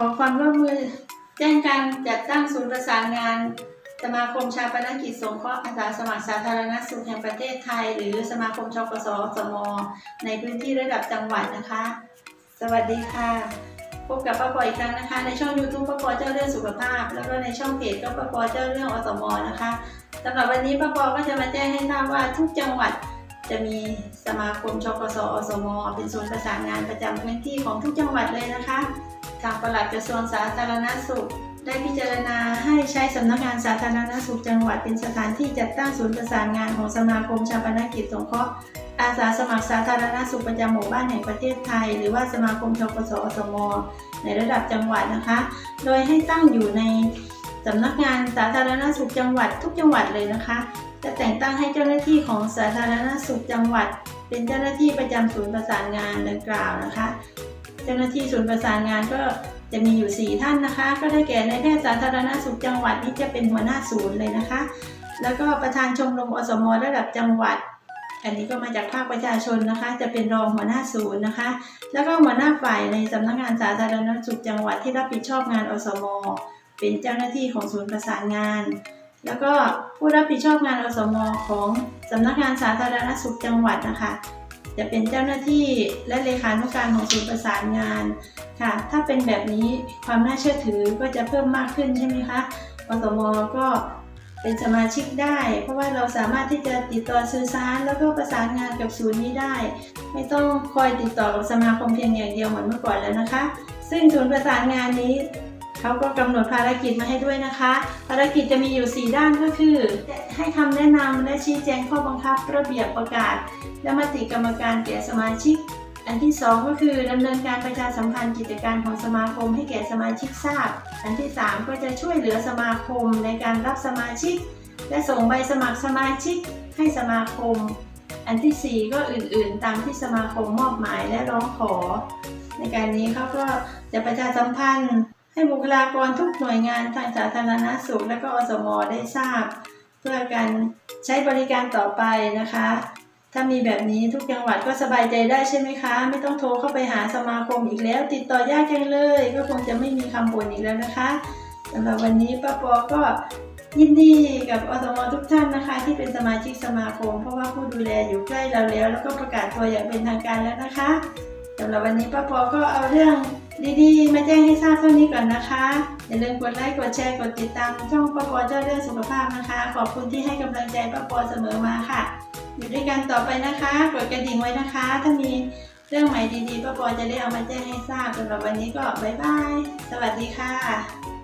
ขอความร่วมมือแจ้งการจัดตั้งศูนย์ประสานงาน สมาคมชาปนกิจสงเคราะห์อาสาสมัครสาธารณสุขแห่งประเทศไทย หรือสมาคมชกสสม ในพื้นที่ระดับจังหวัดนะคะ สวัสดีค่ะพบกับป้าปออีกครั้งนะคะ ในช่อง YouTube ป้าปอเจ้าเรื่องสุขภาพ แล้วก็ในช่องเพจก็ป้าปอเจ้าเรื่องอสมนะคะสำหรับวันนี้ป้าปอก็จะมาแจ้งให้ทราบว่าทุกจังหวัดจะมีสมาคมชกสอสม เป็นศูนย์ประสานงานประจำพื้นที่ของทุกจังหวัดเลยนะคะ ทางปลัดกระทรวงสาธารณสุข ได้พิจารณาให้ใช้สำนักงานสาธารณสุขจังหวัดเป็นสถานที่จัดตั้งศูนย์ประสานงานของสมาคมชาปนกิจสงเคราะห์อาสาสมัครสาธารณสุขประจำหมู่บ้านแห่งประเทศไทย หรือว่าสมาคมชกสอสม ในระดับจังหวัดนะคะ โดยให้ตั้งอยู่ในสำนักงานสาธารณสุขจังหวัดทุกจังหวัดเลยนะคะ จะแต่งตั้งให้เจ้าหน้าที่ของสาธารณสุขจังหวัด เป็นเจ้าหน้าที่ประจำศูนย์ประสานงานดังกล่าวนะคะ จ้าหน้าที่ศูนย์ประสานงานก็จะมีอยู่ 4 ท่านนะคะ ก็ได้แก่ในายแพทย์สาธารณสุขจังหวัดนี่จะเป็นหัวหน้าศูนย์เลยนะคะ แล้วก็ประธานชมรมอสมระดับจังหวัด อันนี้ก็มาจากภาคประชาชนนะคะ จะเป็นรองหัวหน้าศูนย์นะคะ แล้วก็หัวหน้าฝ่ายในสำนักงานสาธารณสุขจังหวัดที่รับผิดชอบงานอสม เป็นเจ้าหน้าที่ของศูนย์ประสานงาน แล้วก็ผู้รับผิดชอบงานอสมของสำนักงานสาธารณสุขจังหวัดนะคะ จะเป็นเจ้าหน้าที่และเลขานุการของศูนย์ประสานงานค่ะ ถ้าเป็นแบบนี้ความน่าเชื่อถือก็จะเพิ่มมากขึ้นใช่ไหมคะอสมก็เป็นสมาชิกได้ เพราะว่าเราสามารถที่จะติดต่อสื่อสารแล้วก็ประสานงานกับศูนย์นี้ได้ ไม่ต้องคอยติดต่อกับสมาคมเพียงอย่างเดียวเหมือนเมื่อก่อนแล้วนะคะ ซึ่งศูนย์ประสานงานนี้ เขาก็กำหนดภารกิจมาให้ด้วยนะคะ ภารกิจจะมีอยู่ 4 ด้านก็คือ ให้คำแนะนำและชี้แจงข้อบังคับ ระเบียบประกาศ และมติกรรมการแก่สมาชิก อันที่ 2 ก็คือดำเนินการประชาสัมพันธ์กิจการของสมาคมให้แก่สมาชิกทราบ อันที่ 3 ก็จะช่วยเหลือสมาคมในการรับสมาชิก และส่งใบสมัครสมาชิกให้สมาคม อันทีสี่4 ก็อื่น ๆ ตามที่สมาคมมอบหมายและร้องขอ ในการนี้เขาก็จะประชาสัมพันธ์ ให้บุคลากรทุกหน่วยงานทางสาธารณสุข และก็อสมได้ทราบ เพื่อการใช้บริการต่อไปนะคะ ถ้ามีแบบนี้ทุกจังหวัดก็สบายใจได้ใช่ไหมคะ ไม่ต้องโทรเข้าไปหาสมาคมอีกแล้ว ติดต่อยากจังเลย ก็คงจะไม่มีคำบ่นอีกแล้วนะคะสำหรับวันนี้ป้าปอก็ยินดีกับอสมทุกท่านนะคะ ที่เป็นสมาชิกสมาคม เพราะว่าผู้ดูแลอยู่ใกล้เราแล้ว แล้วก็ประกาศตัวอย่างเป็นทางการแล้วนะคะสำหรับวันนี้ป้าปอก็เอาเรื่อง ดีๆ มาแจ้งให้ทราบเท่านี้ก่อนนะคะ อย่าลืมกดไลค์ กดแชร์ กดติดตามช่องป้าปอเจ้าเรื่องสุขภาพนะคะ ขอบคุณที่ให้กำลังใจป้าปอเสมอมาค่ะ อยู่ด้วยกันต่อไปนะคะ กดกระดิ่งไว้นะคะ ถ้ามีเรื่องใหม่ดีๆป้าปอจะได้เอามาแจ้งให้ทราบสำหรับวันนี้ก็บ๊ายบาย สวัสดีค่ะ